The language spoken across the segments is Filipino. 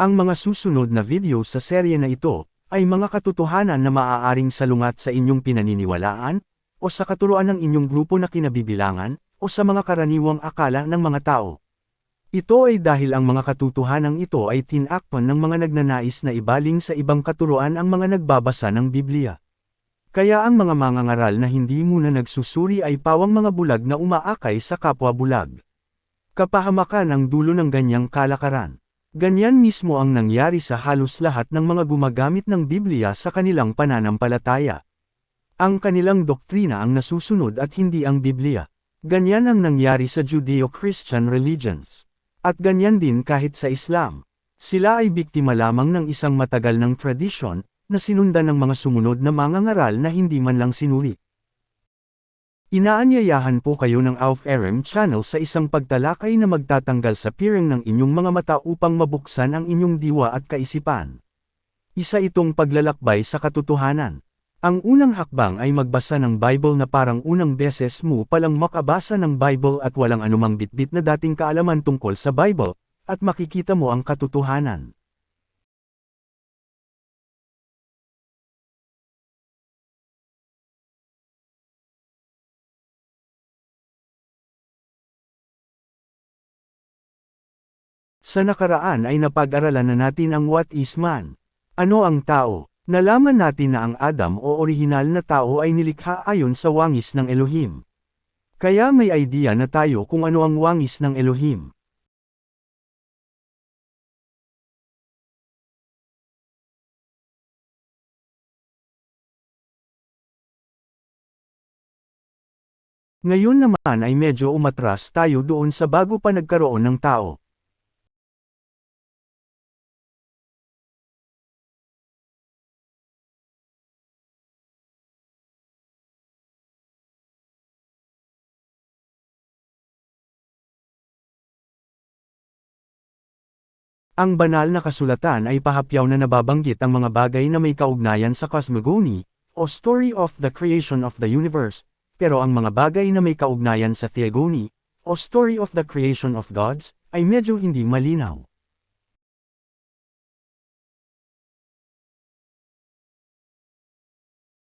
Ang mga susunod na video sa serye na ito, ay mga katotohanan na maaaring salungat sa inyong pinaniniwalaan, o sa katuruan ng inyong grupo na kinabibilangan, o sa mga karaniwang akala ng mga tao. Ito ay dahil ang mga katotohanan ito ay tinakpan ng mga nagnanais na ibaling sa ibang katuruan ang mga nagbabasa ng Biblia. Kaya ang mga mangangaral na hindi muna nagsusuri ay pawang mga bulag na umaakay sa kapwa bulag. Kapahamakan ang dulo ng ganyang kalakaran. Ganyan mismo ang nangyari sa halos lahat ng mga gumagamit ng Biblia sa kanilang pananampalataya. Ang kanilang doktrina ang nasusunod at hindi ang Biblia. Ganyan ang nangyari sa Judeo-Christian religions. At ganyan din kahit sa Islam. Sila ay biktima lamang ng isang matagal ng tradisyon, na sinundan ng mga sumunod na mangangaral na hindi man lang sinuri. Inaanyayahan po kayo ng Auf Aram channel sa isang pagtalakay na magtatanggal sa piring ng inyong mga mata upang mabuksan ang inyong diwa at kaisipan. Isa itong paglalakbay sa katotohanan. Ang unang hakbang ay magbasa ng Bible na parang unang beses mo palang makabasa ng Bible at walang anumang bitbit na dating kaalaman tungkol sa Bible, at makikita mo ang katotohanan. Sa nakaraan ay napag-aralan na natin ang what is man. Ano ang tao? Nalaman natin na ang Adam o orihinal na tao ay nilikha ayon sa wangis ng Elohim. Kaya may idea na tayo kung ano ang wangis ng Elohim. Ngayon naman ay medyo umatras tayo doon sa bago pa nagkaroon ng tao. Ang banal na kasulatan ay pahapyaw na nababanggit ang mga bagay na may kaugnayan sa cosmogony, o story of the creation of the universe, pero ang mga bagay na may kaugnayan sa theogony, o story of the creation of gods, ay medyo hindi malinaw.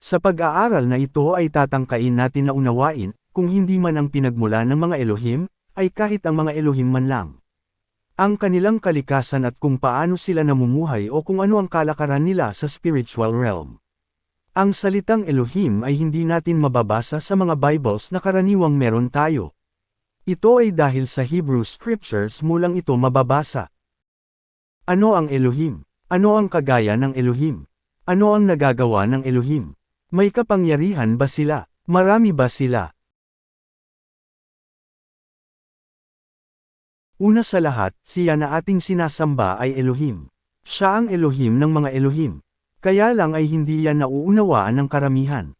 Sa pag-aaral na ito ay tatangkain natin na unawain, kung hindi man ang pinagmula ng mga Elohim, ay kahit ang mga Elohim man lang. Ang kanilang kalikasan at kung paano sila namumuhay o kung ano ang kalakaran nila sa spiritual realm. Ang salitang Elohim ay hindi natin mababasa sa mga Bibles na karaniwang meron tayo. Ito ay dahil sa Hebrew Scriptures mulang ito mababasa. Ano ang Elohim? Ano ang kagaya ng Elohim? Ano ang nagagawa ng Elohim? May kapangyarihan ba sila? Marami ba sila? Una sa lahat, siya na ating sinasamba ay Elohim. Siya ang Elohim ng mga Elohim. Kaya lang ay hindi yan nauunawaan ng karamihan.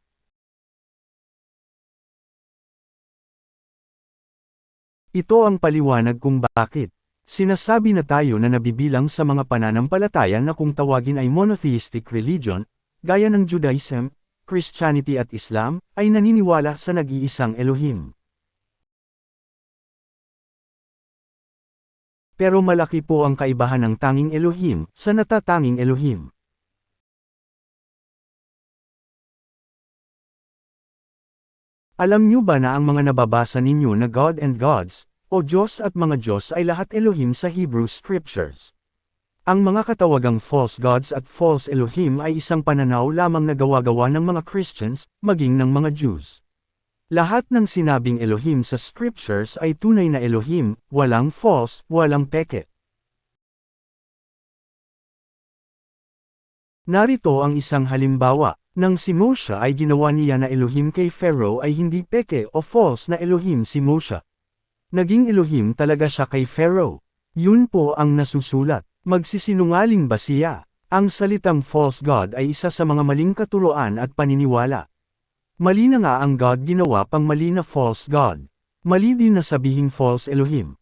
Ito ang paliwanag kung bakit. Sinasabi na tayo na nabibilang sa mga pananampalataya na kung tawagin ay monotheistic religion, gaya ng Judaism, Christianity at Islam, ay naniniwala sa nag-iisang Elohim. Pero malaki po ang kaibahan ng tanging Elohim sa natatanging Elohim. Alam niyo ba na ang mga nababasa ninyo na God and Gods, o Diyos at mga Diyos ay lahat Elohim sa Hebrew Scriptures? Ang mga katawagang false gods at false Elohim ay isang pananaw lamang na gawa-gawa ng mga Christians, maging ng mga Jews. Lahat ng sinabing Elohim sa Scriptures ay tunay na Elohim, walang false, walang peke. Narito ang isang halimbawa, nang si Moshe ay ginawa niya na Elohim kay Pharaoh ay hindi peke o false na Elohim si Moshe. Naging Elohim talaga siya kay Pharaoh. Yun po ang nasusulat. Magsisinungaling ba siya? Ang salitang false God ay isa sa mga maling katuroan at paniniwala. Mali na nga ang God ginawa pang mali na false God. Mali din na sabihing false Elohim.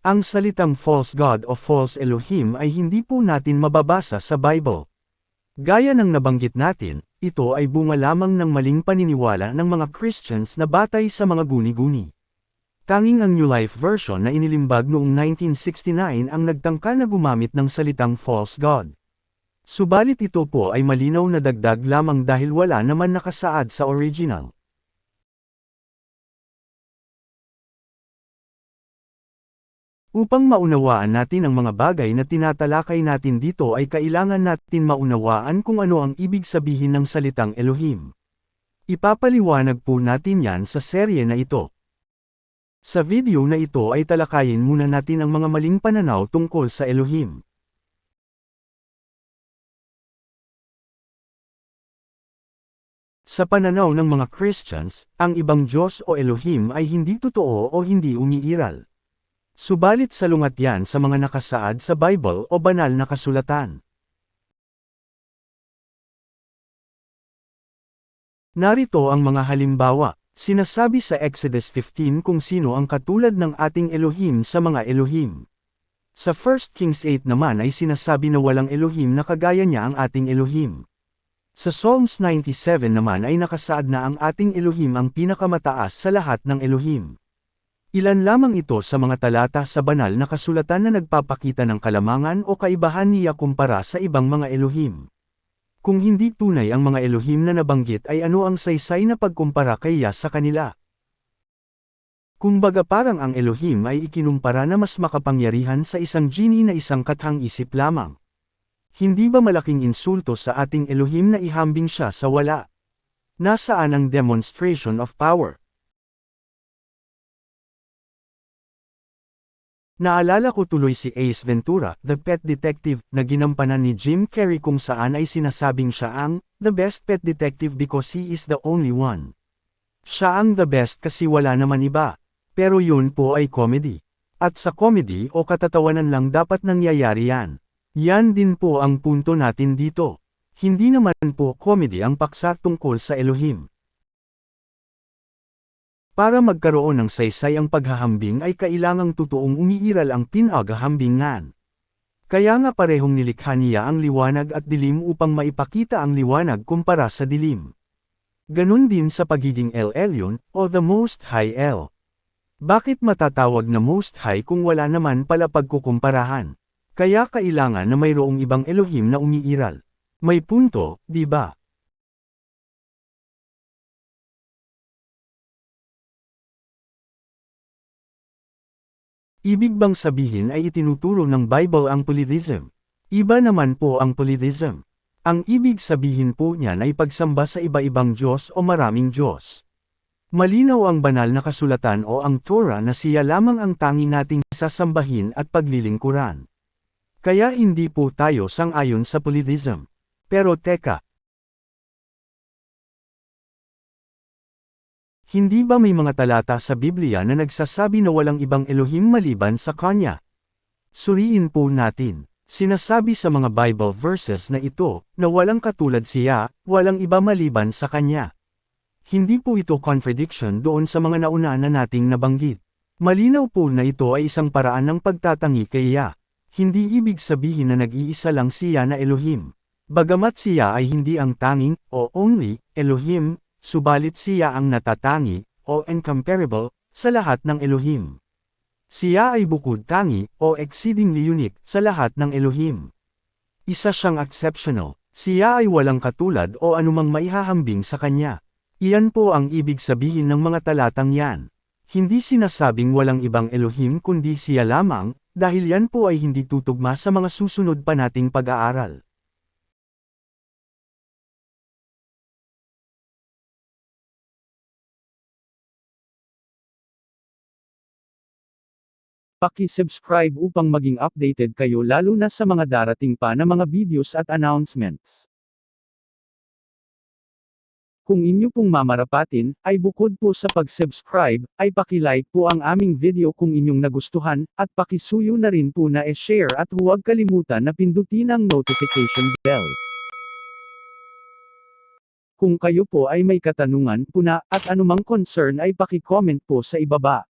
Ang salitang false God o false Elohim ay hindi po natin mababasa sa Bible. Gaya ng nabanggit natin, ito ay bunga lamang ng maling paniniwala ng mga Christians na batay sa mga guni-guni. Tanging ang New Life version na inilimbag noong 1969 ang nagtangka na gumamit ng salitang false god. Subalit ito po ay malinaw na dagdag lamang dahil wala naman nakasaad sa original. Upang maunawaan natin ang mga bagay na tinatalakay natin dito ay kailangan natin maunawaan kung ano ang ibig sabihin ng salitang Elohim. Ipapaliwanag po natin yan sa serye na ito. Sa video na ito ay talakayin muna natin ang mga maling pananaw tungkol sa Elohim. Sa pananaw ng mga Christians, ang ibang Diyos o Elohim ay hindi totoo o hindi umiiral. Subalit salungat yan sa mga nakasaad sa Bible o banal na kasulatan. Narito ang mga halimbawa. Sinasabi sa Exodus 15 kung sino ang katulad ng ating Elohim sa mga Elohim. Sa 1 Kings 8 naman ay sinasabi na walang Elohim na kagaya niya ang ating Elohim. Sa Psalms 97 naman ay nakasaad na ang ating Elohim ang pinakamataas sa lahat ng Elohim. Ilan lamang ito sa mga talata sa banal na kasulatan na nagpapakita ng kalamangan o kaibahan niya kumpara sa ibang mga Elohim. Kung hindi tunay ang mga Elohim na nabanggit ay ano ang saysay na pagkumpara kaya sa kanila? Kumbaga parang ang Elohim ay ikinumpara na mas makapangyarihan sa isang genie na isang kathang isip lamang. Hindi ba malaking insulto sa ating Elohim na ihambing siya sa wala? Nasaan ang demonstration of power? Naalala ko tuloy si Ace Ventura, the pet detective, na ginampanan ni Jim Carrey kung saan ay sinasabing siya ang, the best pet detective because he is the only one. Siya ang the best kasi wala naman iba. Pero yun po ay comedy. At sa comedy o katatawanan lang dapat nangyayari yan. Yan din po ang punto natin dito. Hindi naman po comedy ang paksa tungkol sa Elohim. Para magkaroon ng saysay ang paghahambing ay kailangang totoong umiiral ang pinagahambingan. Kaya nga parehong nilikha niya ang liwanag at dilim upang maipakita ang liwanag kumpara sa dilim. Ganon din sa pagiging El Elyon, o the Most High El. Bakit matatawag na Most High kung wala naman pala pagkukumparahan? Kaya kailangan na mayroong ibang Elohim na umiiral. May punto, di ba? Ibig bang sabihin ay itinuturo ng Bible ang polytheism? Iba naman po ang polytheism. Ang ibig sabihin po niyan ay pagsamba sa iba-ibang Diyos o maraming Diyos. Malinaw ang banal na kasulatan o ang Torah na siya lamang ang tangi nating sasambahin at paglilingkuran. Kaya hindi po tayo sang-ayon sa polytheism. Pero teka, Hindi ba may mga talata sa Biblia na nagsasabi na walang ibang Elohim maliban sa Kanya? Suriin po natin. Sinasabi sa mga Bible verses na ito, na walang katulad siya, walang iba maliban sa Kanya. Hindi po ito contradiction doon sa mga nauna na nating nabanggit. Malinaw po na ito ay isang paraan ng pagtatangi kay Yah. Hindi ibig sabihin na nag-iisa lang siya na Elohim. Bagamat siya ay hindi ang tanging, o only, Elohim, subalit siya ang natatangi, o incomparable, sa lahat ng Elohim. Siya ay bukod tangi, o exceedingly unique, sa lahat ng Elohim. Isa siyang exceptional, siya ay walang katulad o anumang maihahambing sa kanya. Iyan po ang ibig sabihin ng mga talatang yan. Hindi sinasabing walang ibang Elohim kundi siya lamang, dahil yan po ay hindi tutugma sa mga susunod pa nating pag-aaral. Paki-subscribe upang maging updated kayo lalo na sa mga darating pa na mga videos at announcements. Kung inyo pong mamarapatin, ay bukod po sa pag-subscribe, ay paki-like po ang aming video kung inyong nagustuhan, at pakisuyo na rin po na e-share at huwag kalimutan na pindutin ang notification bell. Kung kayo po ay may katanungan, puna, at anumang concern ay paki-comment po sa ibaba.